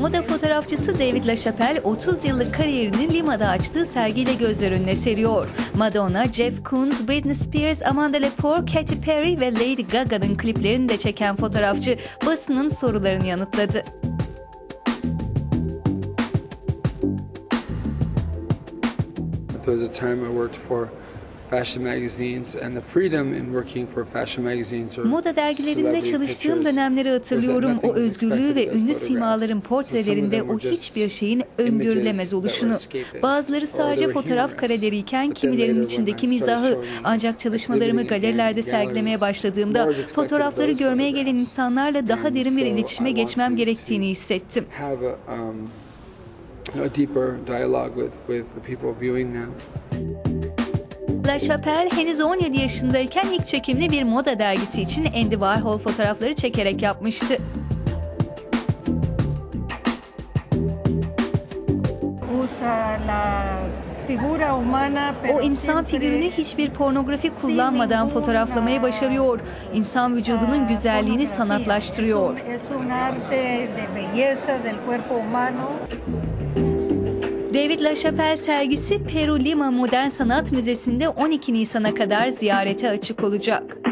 Moda fotoğrafçısı David LaChapelle 30 yıllık kariyerini Lima'da açtığı sergiyle gözler önüne seriyor. Madonna, Jeff Koons, Britney Spears, Amanda Lepore, Katy Perry ve Lady Gaga'nın kliplerini de çeken fotoğrafçı basının sorularını yanıtladı. There was a time I worked for fashion magazines and the freedom in working for fashion magazines or Moda dergilerinde çalıştığım dönemleri hatırlıyorum. O özgürlüğü ve ünlü simaların portrelerinde o hiçbir şeyin öngörülemez oluşunu. Bazıları sadece fotoğraf kareleriyken kimilerinin içindeki mizahı ancak çalışmalarımı galerilerde sergilemeye başladığımda fotoğrafları görmeye gelen insanlarla daha derin bir iletişime geçmem gerektiğini hissettim. have a, um, a deeper dialogue with, with the people viewing them. La Chapelle henüz 17 yaşındayken ilk çekimli bir moda dergisi için Andy Warhol fotoğrafları çekerek yapmıştı. O insan figürünü hiçbir pornografi kullanmadan fotoğraflamayı başarıyor. İnsan vücudunun güzelliğini sanatlaştırıyor. David LaChapelle sergisi Peru Lima Modern Sanat Müzesi'nde 12 Nisan'a kadar ziyarete açık olacak.